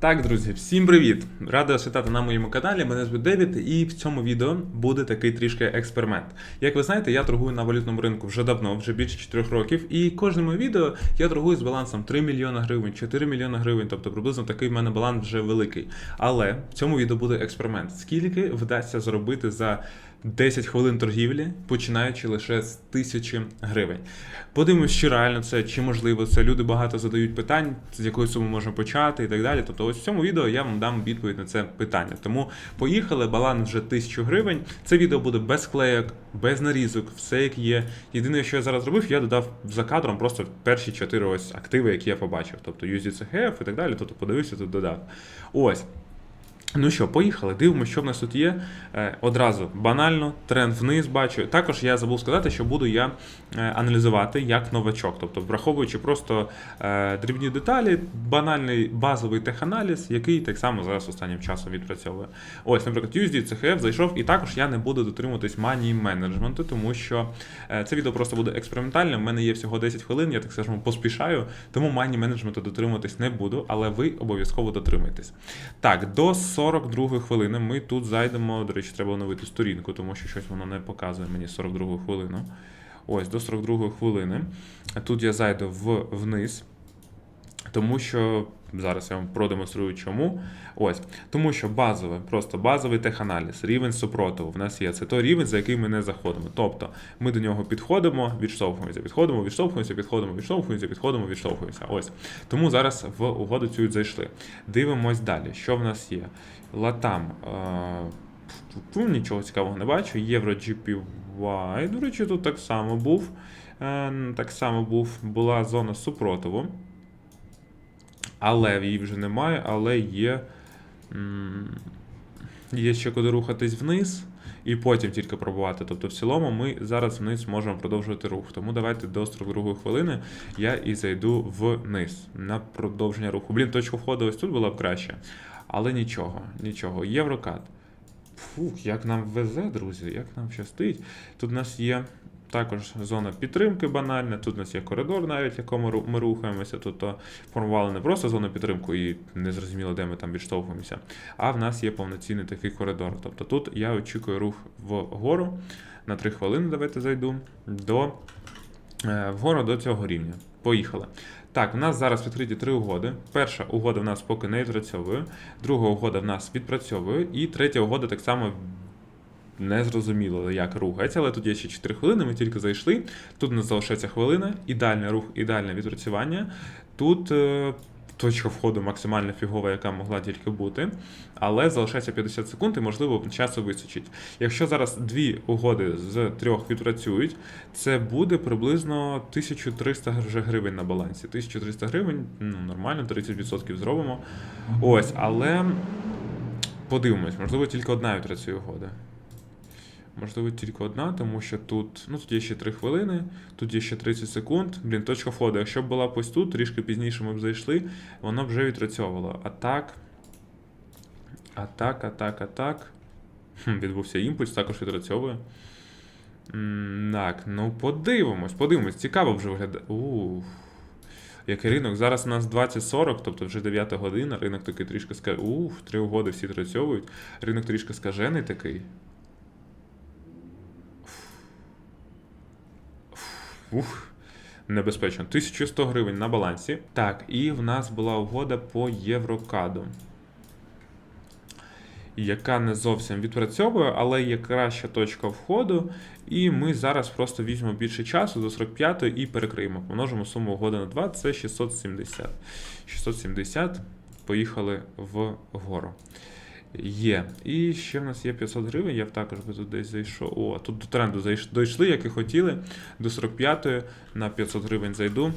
Так, друзі, всім привіт! Радий вас вітати на моєму каналі. Мене звуть Девід, і в цьому відео буде такий трішки експеримент. Як ви знаєте, я торгую на валютному ринку вже давно, вже більше 4 років, і кожне моє відео я торгую з балансом 3 мільйона гривень, 4 мільйона гривень, тобто приблизно такий в мене баланс вже великий. Але в цьому відео буде експеримент. Скільки вдасться зробити за 10 хвилин торгівлі, починаючи лише з тисячі гривень. Подивимось, чи реально це, чи можливо це. Люди багато задають питань, з якої суми можна почати і так далі. Тобто, ось в цьому відео я вам дам відповідь на це питання. Тому поїхали, баланс вже 1000 гривень. Це відео буде без клеєк, без нарізок, все як є. Єдине, що я зараз зробив, я додав за кадром просто перші чотири ось активи, які я побачив. Тобто USDCHF і так далі. Тобто подивився, тут додав. Ось. Ну що, поїхали. Дивимося, що в нас тут є. Е, одразу банально, тренд вниз бачу. Також я забув сказати, що буду я е, аналізувати як новачок, тобто враховуючи просто е, дрібні деталі, банальний базовий теханаліз, який так само зараз останнім часом відпрацьовує. Ось, наприклад, USD CHF зайшов, і також я не буду дотримуватись мані менеджменту, тому що це відео просто буде експериментальним. У мене є всього 10 хвилин, я так скажемо, поспішаю, тому мані менеджменту дотримуватись не буду, але ви обов'язково дотримуйтесь. Так, до 42 хвилини ми тут зайдемо. До речі, треба оновити сторінку, тому що щось воно не показує мені 42 хвилину. Ось, до 42 хвилини. Тут я зайду в, вниз, тому що. Зараз я вам продемонструю чому. Ось, тому що базове, просто базовий теханаліз, рівень супротиву в нас є. Це той рівень, за який ми не заходимо. Тобто ми до нього підходимо, відштовхуємося, підходимо, відштовхуємося, підходимо, відштовхуємося, підходимо, відштовхуємося. Ось. Тому зараз в угоду цю зайшли. Дивимось далі. Що в нас є? Латам. Е- Нічого цікавого не бачу. Євро GPY. До речі, тут так само був. Е, Так само був, була зона супротиву. Але її вже немає, але є. Є ще куди рухатись вниз, і потім тільки пробувати. Тобто, в цілому, ми зараз вниз можемо продовжувати рух. Тому давайте до 42 хвилини я і зайду вниз на продовження руху. Блін, точка входу ось тут була б краще. Але нічого, нічого. Єврокат. Фух, як нам везе, друзі, як нам щастить. Тут у нас є також зона підтримки банальна, тут у нас є коридор, навіть в якому ми рухаємося. Тут то формували не просто зону підтримку і не зрозуміло, де ми там відштовхуємося, а в нас є повноцінний такий коридор. Тобто тут я очікую рух вгору на 3 хвилини. Давайте зайду до е, вгору до цього рівня. Поїхали. Так, у нас зараз відкриті три угоди. Перша угода в нас поки не відпрацьовує, друга угода в нас відпрацьовує, і третя угода так само не зрозуміло, як рухається, але тут є ще 4 хвилини, ми тільки зайшли. Тут у нас залишається хвилина, ідеальний рух, ідеальне відпрацювання. Тут е, точка входу максимально фігова, яка могла тільки бути, але залишається 50 секунд і, можливо, часу вистачить. Якщо зараз дві угоди з трьох відпрацюють, це буде приблизно 1300 гривень на балансі. 1300 гривень, ну нормально, 30% зробимо. Ось, але подивимось, можливо, тільки одна відпрацює угода. Можливо, тільки одна, тому що тут, ну тут є ще 3 хвилини, тут є ще 30 секунд. Блін, точка входу. Якщо б була б ось тут, трішки пізніше ми б зайшли, воно б вже відпрацьовувало. А так. А так, а так, а так. Відбувся імпульс, також відпрацьовує. Так, ну подивимось, подивимось. Цікаво вже виглядає. Уф. Який ринок? Зараз у нас 20.40, тобто вже 9 година. Ринок такий трішки ска... Уф, три угоди всі працьовують. Ринок трішки скажений такий. Ух, небезпечно. 1100 гривень на балансі. Так, і в нас була угода по Єврокаду. Яка не зовсім відпрацьовує, але є краща точка входу. І ми зараз просто візьмемо більше часу до 45 і перекриємо. Помножимо суму угоди на 2, це 670. 670. Поїхали вгору. Є. І ще в нас є 500 гривень, я також би тут десь зайшов. О, тут до тренду дійшли, як і хотіли. До 45-ї на 500 гривень зайду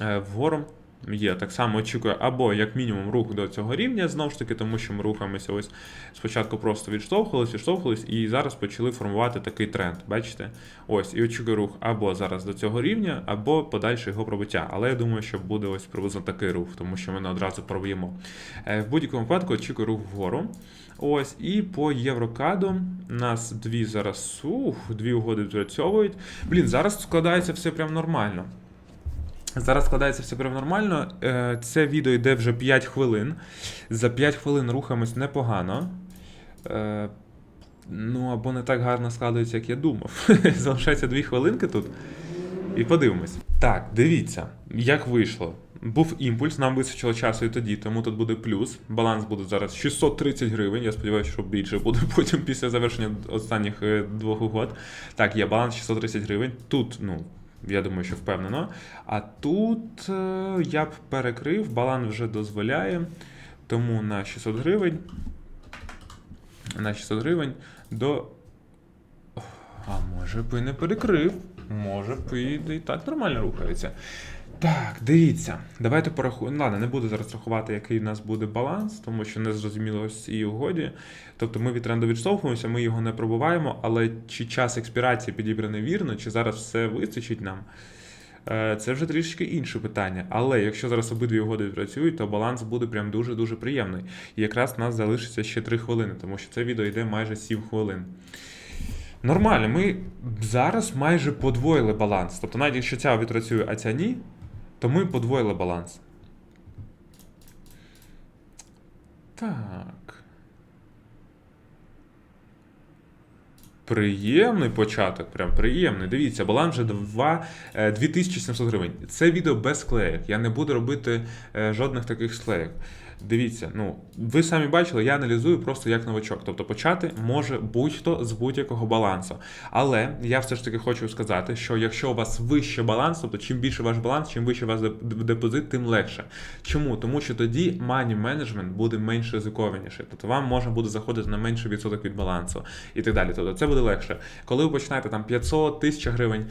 е, вгору. Є, так само очікую, або як мінімум рух до цього рівня, знову ж таки, тому що ми рухаємося ось спочатку просто відштовхувались, відштовхувались, і зараз почали формувати такий тренд. Бачите? Ось, і очікую рух або зараз до цього рівня, або подальше його пробиття. Але я думаю, що буде ось приблизно такий рух, тому що ми не одразу проб'ємо. Е, В будь-якому випадку очікую рух вгору. Ось, і по Єврокаду нас дві зараз ух, дві угоди відпрацьовують. Блін, зараз складається все прям нормально. Зараз складається все прям нормально. Е, Це відео йде вже 5 хвилин. За 5 хвилин рухаємось непогано. Е, Ну, або не так гарно складається, як я думав. Залишається 2 хвилинки тут. І подивимось. Так, дивіться, як вийшло. Був імпульс, нам вистачило часу і тоді, тому тут буде плюс. Баланс буде зараз 630 гривень. Я сподіваюся, що більше буде потім після завершення останніх е, двох угод. Так, є баланс 630 гривень. Тут, ну, я думаю, що впевнено. А тут е, я б перекрив, баланс вже дозволяє. Тому на 600 гривень. На 600 гривень до. А може б і не перекрив. Може б і так нормально рухається. Так, дивіться, давайте порахуємо. Ладно, не буду зараз рахувати, який в нас буде баланс, тому що не зрозуміло ось цій угоді. Тобто ми від тренду відштовхуємося, ми його не пробуваємо, але чи час експірації підібраний вірно, чи зараз все вистачить нам, е, це вже трішки інше питання. Але якщо зараз обидві угоди працюють, то баланс буде прям дуже-дуже приємний. І якраз в нас залишиться ще 3 хвилини, тому що це відео йде майже 7 хвилин. Нормально, ми зараз майже подвоїли баланс. Тобто, навіть якщо ця відпрацює, а ця ні, то ми подвоїли баланс. Так. Приємний початок, прям приємний. Дивіться, баланс вже 2, е, 2700 гривень. Це відео без склеєк. Я не буду робити е, жодних таких склеєк. Дивіться, ну ви самі бачили, я аналізую просто як новачок. Тобто почати може будь-хто з будь-якого балансу. Але я все ж таки хочу сказати, що якщо у вас вище баланс, тобто чим більше ваш баланс, чим вище у вас депозит, тим легше. Чому? Тому що тоді money management буде менш ризикованіше. Тобто вам можна буде заходити на менший відсоток від балансу і так далі. Тобто це буде легше. Коли ви починаєте там 500 1000 гривень.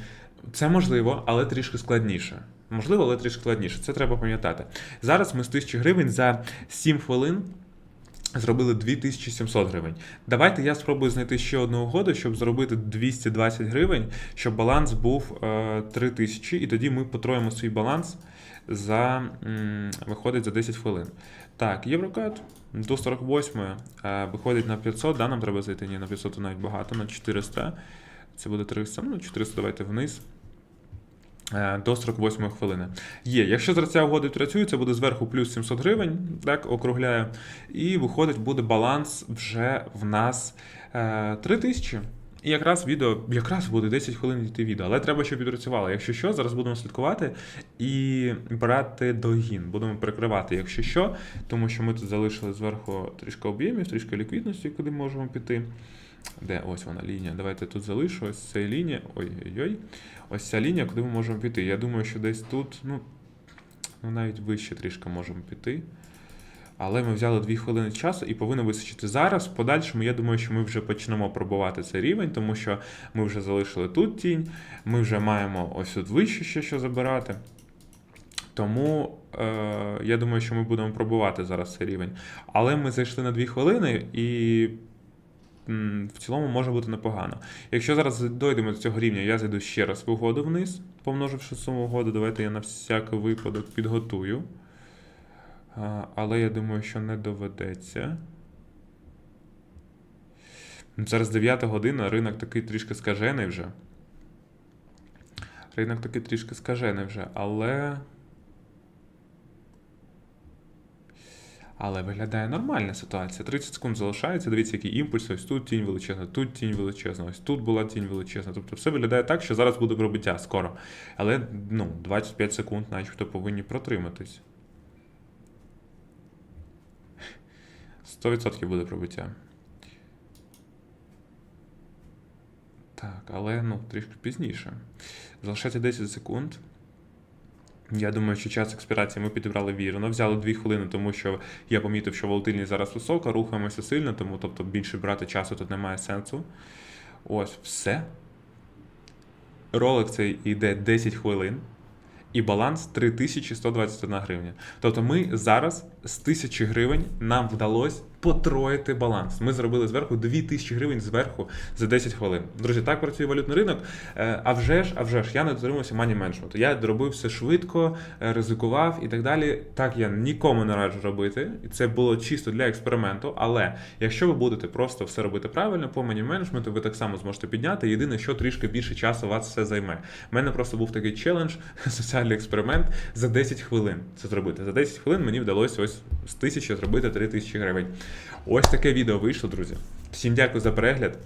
Це можливо, але трішки складніше. Можливо, але трішки складніше. Це треба пам'ятати. Зараз ми з 1000 гривень за 7 хвилин зробили 2700 гривень. Давайте я спробую знайти ще одну угоду, щоб зробити 220 гривень, щоб баланс був е, 3000, і тоді ми потроїмо свій баланс за виходить за 10 хвилин. Так, Єврокат до 48 е, виходить на 500, да, нам треба зайти. Ні, на 500 то навіть багато, на 400. Це буде 300, ну 400 давайте вниз. Е, До 48 хвилини. Є. Якщо зараз ця угода працює, це буде зверху плюс 700 гривень, так, округляю. І виходить, буде баланс вже в нас е, 3000. І якраз відео, якраз буде 10 хвилин йти відео, але треба, щоб відпрацювало. Якщо що, зараз будемо слідкувати і брати догін. Будемо перекривати, якщо що, тому що ми тут залишили зверху трішки об'ємів, трішки ліквідності, куди можемо піти. Де ось вона лінія? Давайте тут залишу. Ось ця лінія. Ой-ой-ой. Ось ця лінія, куди ми можемо піти. Я думаю, що десь тут, ну, ну навіть вище трішки можемо піти. Але ми взяли 2 хвилини часу і повинно вистачити зараз. В подальшому, я думаю, що ми вже почнемо пробувати цей рівень, тому що ми вже залишили тут тінь, ми вже маємо ось тут вище ще що забирати. Тому е, я думаю, що ми будемо пробувати зараз цей рівень. Але ми зайшли на 2 хвилини і в цілому може бути непогано. Якщо зараз дойдемо до цього рівня, я зайду ще раз в угоду вниз, помноживши суму угоди, давайте я на всякий випадок підготую. Але я думаю, що не доведеться. Зараз 9 година, ринок такий трішки скажений вже. Ринок такий трішки скажений вже, але. Але виглядає нормальна ситуація. 30 секунд залишається. Дивіться, які імпульси. Ось тут тінь величезна, тут тінь величезна, ось тут була тінь величезна. Тобто все виглядає так, що зараз буде пробиття скоро. Але ну, 25 секунд, начебто, повинні протриматись. 100% буде пробиття. Так, але ну, трішки пізніше. Залишається 10 секунд. Я думаю, що час експірації ми підібрали вірно. Взяли 2 хвилини, тому що я помітив, що волатильність зараз висока, рухаємося сильно, тому тобто більше брати часу тут немає сенсу. Ось, все. Ролик цей йде 10 хвилин. І баланс 3121 гривня. Тобто ми зараз з 1000 гривень нам вдалося потроїти баланс. Ми зробили зверху 2000 гривень зверху за 10 хвилин. Друзі, так працює валютний ринок. Е, А вже ж, а вже ж, я не дотримувався мані менеджменту. Я робив все швидко, е, ризикував і так далі. Так я нікому не раджу робити. І це було чисто для експерименту. Але якщо ви будете просто все робити правильно по мані менеджменту, ви так само зможете підняти. Єдине, що трішки більше часу вас все займе. У мене просто був такий челендж, соціальний експеримент за 10 хвилин це зробити. За 10 хвилин мені вдалося ось з тисячі зробити 3000 гривень. Ось таке відео вийшло, друзі. Всім дякую за перегляд.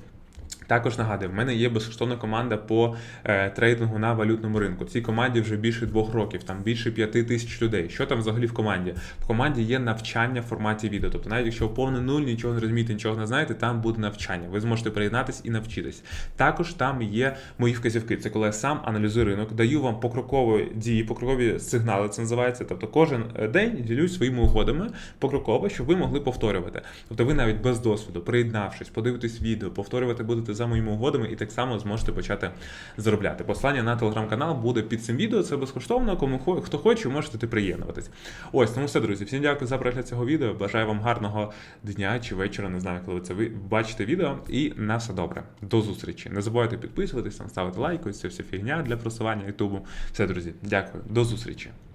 Також нагадую, в мене є безкоштовна команда по е, трейдингу на валютному ринку. Цій команді вже більше двох років, там більше п'яти тисяч людей. Що там взагалі в команді? В команді є навчання в форматі відео. Тобто, навіть якщо ви повний нуль, нічого не розумієте, нічого не знаєте, там буде навчання. Ви зможете приєднатись і навчитись. Також там є мої вказівки. Це коли я сам аналізую ринок, даю вам покрокові дії, покрокові сигнали. Це називається. Тобто, кожен е, день ділюсь своїми уходами покроково, щоб ви могли повторювати. Тобто, ви навіть без досвіду, приєднавшись, подивитесь відео, повторювати будете за моїми угодами і так само зможете почати заробляти. Послання на телеграм-канал буде під цим відео. Це безкоштовно. Кому хто хоче, можете ти приєднуватись. Ось тому все, друзі. Всім дякую за перегляд цього відео. Бажаю вам гарного дня чи вечора. Не знаю, коли ви це ви бачите відео. І на все добре. До зустрічі. Не забувайте підписуватись, ставити лайк, ось це вся фігня для просування Ютубу. Все, друзі, дякую. До зустрічі.